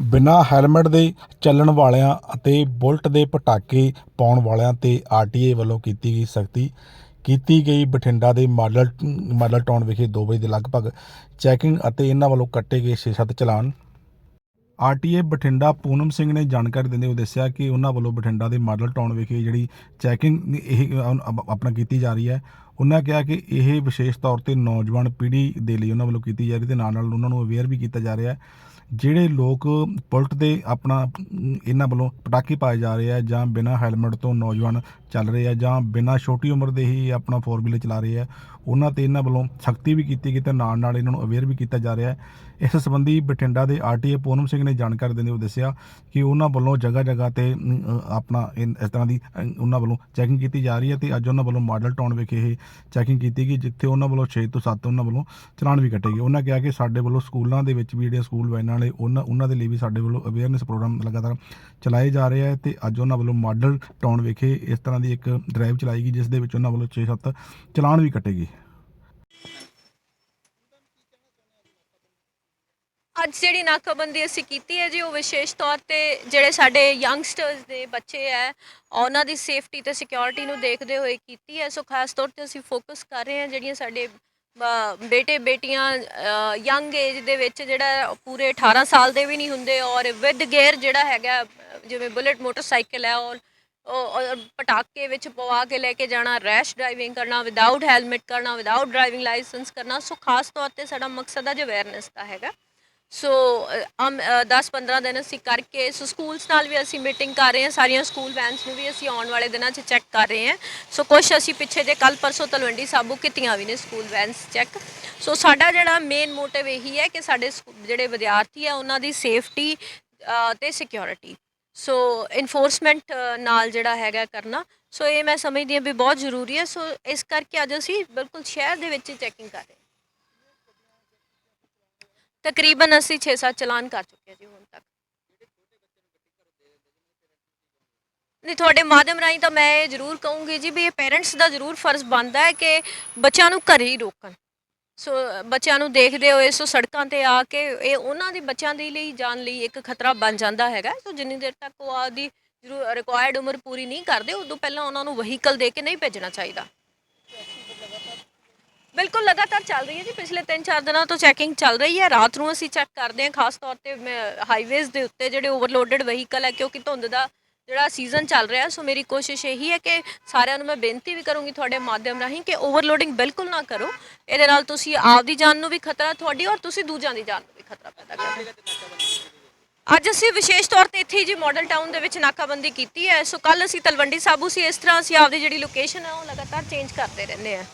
ਬਿਨਾਂ ਹੈਲਮਟ ਦੇ ਚੱਲਣ ਵਾਲਿਆਂ ਅਤੇ ਬੁਲਟ ਦੇ ਪਟਾਕੇ ਪਾਉਣ ਵਾਲਿਆਂ ਤੇ ਆਰਟੀਏ ਵੱਲੋਂ ਕੀਤੀ ਗਈ ਸਖਤੀ। ਕੀਤੀ ਗਈ ਬਠਿੰਡਾ ਦੇ ਮਾਡਲ ਮਾਡਲ ਟਾਊਨ ਵਿਖੇ 2 ਵਜੇ ਦੇ ਲਗਭਗ ਚੈਕਿੰਗ ਅਤੇ ਇਹਨਾਂ ਵੱਲੋਂ ਕੱਟੇ ਗਏ 6-7 ਚਲਾਨ। ਆਰਟੀਏ ਬਠਿੰਡਾ ਪੂਨਮ ਸਿੰਘ ਨੇ ਜਾਣਕਾਰੀ ਦਿੰਦੇ ਹੋਏ ਦੱਸਿਆ ਕਿ ਉਹਨਾਂ ਵੱਲੋਂ ਬਠਿੰਡਾ ਦੇ ਮਾਡਲ ਟਾਊਨ ਵਿਖੇ ਜਿਹੜੀ ਚੈਕਿੰਗ ਇਹ ਆਪਣਾ ਕੀਤੀ ਜਾ ਰਹੀ ਹੈ। ਉਹਨਾਂ ਕਿਹਾ ਕਿ ਇਹ ਵਿਸ਼ੇਸ਼ ਤੌਰ ਤੇ ਨੌਜਵਾਨ ਪੀੜ੍ਹੀ ਦੇ ਲਈ ਉਹਨਾਂ ਵੱਲੋਂ ਕੀਤੀ ਜਾ ਰਹੀ ਤੇ ਨਾਲ ਨਾਲ ਉਹਨਾਂ ਨੂੰ ਅਵੇਅਰ ਵੀ ਕੀਤਾ ਜਾ ਰਿਹਾ ਹੈ। ਜਿਹੜੇ ਲੋਕ ਪੁਲਟ ਦੇ ਆਪਣਾ, ਇਹਨਾਂ ਵੱਲੋਂ ਪਟਾਕੇ ਪਾਏ ਜਾ ਰਹੇ ਆ ਜਾਂ ਬਿਨਾਂ ਹੈਲਮਟ ਤੋਂ ਨੌਜਵਾਨ ਚੱਲ ਰਹੇ ਆ ਜਾਂ ਬਿਨਾਂ ਛੋਟੀ ਉਮਰ ਦੇ ਹੀ ਆਪਣਾ ਫੋਰ ਵੀਲਰ ਚਲਾ ਰਹੇ ਆ, ਉਹਨਾਂ ਤੇ ਇਹਨਾਂ ਵੱਲੋਂ ਸਖਤੀ ਵੀ ਕੀਤੀ ਗਈ ਤੇ ਨਾਲ ਨਾਲ ਇਹਨਾਂ ਨੂੰ ਅਵੇਅਰ ਵੀ ਕੀਤਾ ਜਾ ਰਿਹਾ ਇਸ ਸੰਬੰਧੀ ਬਠਿੰਡਾ ਦੇ ਆਰਟੀਏ ਪੂਨਮ ਸਿੰਘ ਨੇ ਜਾਣਕਾਰੀ ਦਿੰਦੇ ਹੋਏ ਦੱਸਿਆ ਕਿ ਉਹਨਾਂ ਵੱਲੋਂ ਜਗ੍ਹਾ ਜਗ੍ਹਾ ਤੇ ਆਪਣਾ ਇਨ- ਇਸ ਤਰ੍ਹਾਂ ਦੀ ਉਹਨਾਂ ਵੱਲੋਂ ਚੈਕਿੰਗ ਕੀਤੀ ਜਾ ਰਹੀ ਹੈ ਤੇ ਅੱਜ ਉਹਨਾਂ ਵੱਲੋਂ ਮਾਡਲ ਟਾਊਨ ਵਿਖੇ ਇਹ ਚੈਕਿੰਗ ਕੀਤੀ ਗਈ, ਜਿੱਥੇ ਉਹਨਾਂ ਵੱਲੋਂ 6 ਤੋਂ 7 ਉਹਨਾਂ ਵੱਲੋਂ ਚਲਾਨ ਵੀ ਕੱਟੇ ਗਏ। ਉਹਨਾਂ ਕਿਹਾ ਕਿ ਸਾਡੇ ਵੱਲੋਂ ਸਕੂਲਾਂ ਦੇ ਵਿੱਚ ਵੀ ਜਿਹੜੇ ਸਕੂਲ ਵੈਨਾਂ ਵਾਲੇ ਉਹਨਾਂ ਉਹਨਾਂ ਦੇ ਲਈ ਵੀ ਸਾਡੇ ਵੱਲੋਂ ਅਵੇਅਰਨੈਸ ਪ੍ਰੋਗਰਾਮ ਲਗਾਤਾਰ ਚਲਾਏ ਜਾ ਰਹੇ ਆ ਤੇ ਅੱਜ ਉਹਨਾਂ ਵੱਲੋਂ ਮਾਡਲ ਟਾਊਨ ਵਿਖੇ ਇਸ ਤਰ੍ਹਾਂ ਦੀ ਇੱਕ ਡਰਾਈਵ ਚਲਾਈ ਗਈ ਜਿਸ ਦੇ ਵਿੱਚ ਉਹਨਾਂ ਵੱਲੋਂ 6-7 ਚਲਾਨ ਵੀ ਕੱਟੇ ਗਏ ਅੱਜ ਜਿਹੜੀ ਨਾਕਾਬੰਦੀ ਅਸੀਂ ਕੀਤੀ ਹੈ ਜੀ, ਉਹ ਵਿਸ਼ੇਸ਼ ਤੌਰ ਤੇ ਜਿਹੜੇ ਸਾਡੇ ਯੰਗਸਟਰਸ ਦੇ ਬੱਚੇ ਹੈ, ਉਹਨਾਂ ਦੀ ਸੇਫਟੀ ਤੇ ਸਿਕਿਉਰਿਟੀ ਨੂੰ ਦੇਖਦੇ ਹੋਏ ਕੀਤੀ ਹੈ। ਸੋ ਖਾਸ ਤੌਰ ਤੇ ਅਸੀਂ ਫੋਕਸ ਕਰ ਰਹੇ ਹਾਂ ਜਿਹੜੀਆਂ ਸਾਡੇ ਬੇਟੇ ਬੇਟੀਆਂ ਯੰਗ ਏਜ ਦੇ ਵਿੱਚ ਜਿਹੜਾ ਪੂਰੇ 18 ਸਾਲ ਦੇ ਵੀ ਨਹੀਂ ਹੁੰਦੇ ਔਰ ਵਿਦ ਗੇਅਰ ਜਿਹੜਾ ਹੈਗਾ, ਜਿਵੇਂ ਬੁਲਟ ਮੋਟਰਸਾਈਕਲ ਹੈ ਔਰ ਉਹ- ਔਰ ਪਟਾਕੇ ਵਿੱਚ ਪਵਾ ਕੇ ਲੈ ਕੇ ਜਾਣਾ ਰੈਸ਼ ਡਰਾਈਵਿੰਗ ਕਰਨਾ ਵਿਦਆਊਟ ਹੈਲਮਟ ਕਰਨਾ ਵਿਦਆਊਟ ਡਰਾਈਵਿੰਗ ਲਾਇਸੈਂਸ ਕਰਨਾ, ਸੋ ਖਾਸ ਤੌਰ ਤੇ ਸਾਡਾ ਮਕਸਦ ਅੱਜ ਅਵੇਅਰਨੈਸ ਦਾ ਹੈਗਾ। ਸੋ ਅ, ਹਮ 10-15 ਦਿਨ ਅਸੀਂ ਕਰਕੇ ਸੋ ਸਕੂਲਸ ਨਾਲ ਵੀ ਅਸੀਂ ਮੀਟਿੰਗ ਕਰ ਰਹੇ ਹਾਂ ਸਾਰੀਆਂ ਸਕੂਲ ਵੈਨਸ ਨੂੰ ਵੀ ਅਸੀਂ ਆਉਣ ਵਾਲੇ ਦਿਨਾਂ 'ਚ ਚੈੱਕ ਕਰ ਰਹੇ ਹਾਂ। ਸੋ ਕੁਛ ਅਸੀਂ ਪਿੱਛੇ ਜੇ ਕੱਲ ਪਰਸੋਂ ਤਲਵੰਡੀ ਸਾਬੂ ਕੀਤੀਆਂ ਵੀ ਨੇ ਸਕੂਲ ਵੈਨਸ ਚੈੱਕ ਸੋ ਸਾਡਾ ਜਿਹੜਾ ਮੇਨ ਮੋਟਿਵ ਇਹੀ ਹੈ ਕਿ ਸਾਡੇ ਸਕੂ- ਜਿਹੜੇ ਵਿਦਿਆਰਥੀ ਆ ਉਹਨਾਂ ਦੀ ਸੇਫਟੀ ਤੇ ਸਿਕਿਉਰਿਟੀ ਸੋ ਇਨਫੋਰਸਮੈਂਟ ਨਾਲ ਜਿਹੜਾ ਹੈਗਾ ਕਰਨਾ। ਸੋ ਇਹ ਮੈਂ ਸਮਝਦੀ ਹਾਂ ਵੀ ਬਹੁਤ ਜ਼ਰੂਰੀ ਹੈ। ਸੋ ਇਸ ਕਰਕੇ ਅੱਜ ਅਸੀਂ ਬਿਲਕੁਲ ਸ਼ਹਿਰ ਦੇ ਵਿੱਚ ਹੀ ਚੈਕਿੰਗ ਕਰ ਰਹੇ ਤਕਰੀਬਨ ਅਸੀਂ 6-7 ਚਲਾਨ ਕਰ ਚੁੱਕੇ ਹਾਂ ਜੀ ਹੁਣ ਤੱਕ। ਨਹੀਂ, ਤੁਹਾਡੇ ਮਾਧਿਅਮ ਰਾਹੀਂ ਤਾਂ ਮੈਂ ਇਹ ਜ਼ਰੂਰ ਕਹੂੰਗੀ ਜੀ ਵੀ ਇਹ ਪੇਰੈਂਟਸ ਦਾ ਜ਼ਰੂਰ ਫਰਜ਼ ਬਣਦਾ ਹੈ ਕਿ ਬੱਚਿਆਂ ਨੂੰ ਘਰੇ ਹੀ ਰੋਕਣ। ਸੋ, ਬੱਚਿਆਂ ਨੂੰ ਦੇਖਦੇ ਹੋਏ, ਸੋ ਸੜਕਾਂ ਤੇ ਆ ਕੇ ਇਹ ਉਹਨਾਂ ਦੇ ਬੱਚਿਆਂ ਦੇ ਲਈ ਜਾਨ ਲਈ ਇੱਕ ਖਤਰਾ ਬਣ ਜਾਂਦਾ ਹੈਗਾ। ਸੋ ਜਿੰਨੀ ਦੇਰ ਤੱਕ ਉਹ ਆਪਦੀ ਜ਼ਰੂਰ ਰਿਕੁਆਇਰਡ ਉਮਰ ਪੂਰੀ ਨਹੀਂ ਕਰਦੇ, ਉਦੋਂ ਪਹਿਲਾਂ ਉਹਨਾਂ ਨੂੰ ਵਹੀਕਲ ਦੇ ਕੇ ਨਹੀਂ ਭੇਜਣਾ ਚਾਹੀਦਾ। ਬਿਲਕੁਲ ਲਗਾਤਾਰ ਚੱਲ ਰਹੀ ਹੈ ਜੀ। ਪਿਛਲੇ 3-4 ਦਿਨਾਂ ਤੋਂ ਚੈਕਿੰਗ ਚੱਲ ਰਹੀ ਹੈ। ਰਾਤ ਨੂੰ ਅਸੀਂ ਚੈੱਕ ਕਰਦੇ ਹਾਂ। ਖਾਸ ਤੌਰ ਤੇ ਹਾਈਵੇਜ਼ ਦੇ ਉੱਤੇ ਜਿਹੜੇ ਓਵਰਲੋਡਡ ਵਹੀਕਲ ਹੈ, ਕਿਉਂਕਿ ਧੁੰਦ ਦਾ ਜਿਹੜਾ ਸੀਜ਼ਨ ਚੱਲ ਰਿਹਾ ਸੋ ਮੇਰੀ ਕੋਸ਼ਿਸ਼ ਇਹੀ ਹੈ ਕਿ ਸਾਰਿਆਂ ਨੂੰ ਮੈਂ ਬੇਨਤੀ ਵੀ ਕਰੂੰਗੀ ਤੁਹਾਡੇ ਮਾਧਿਅਮ ਰਾਹੀਂ ਕਿ ਓਵਰਲੋਡਿੰਗ ਬਿਲਕੁਲ ਨਾ ਕਰੋ। ਇਹਦੇ ਨਾਲ ਤੁਸੀਂ ਆਪ ਦੀ ਜਾਨ ਨੂੰ ਵੀ ਖਤਰਾ ਤੁਹਾਡੀ ਔਰ ਤੁਸੀਂ ਦੂਜਿਆਂ ਦੀ ਜਾਨ ਨੂੰ ਵੀ ਖਤਰਾ ਪੈਦਾ ਕਰ ਰਹੇ ਅੱਜ ਅਸੀਂ ਵਿਸ਼ੇਸ਼ ਤੌਰ ਤੇ ਇੱਥੇ ਜੀ ਮਾਡਲ ਟਾਊਨ ਦੇ ਵਿੱਚ ਨਾਕਾਬੰਦੀ ਕੀਤੀ ਹੈ। ਸੋ ਕੱਲ ਅਸੀਂ ਤਲਵੰਡੀ ਸਾਬੂ ਸੀ। ਇਸ ਤਰ੍ਹਾਂ ਅਸੀਂ ਆਪਦੀ ਜਿਹੜੀ ਲੋਕੇਸ਼ਨ ਹੈ, ਉਹ ਲਗਾਤਾਰ ਚੇਂਜ ਕਰਦੇ ਰਹਿੰਦੇ ਹਾਂ।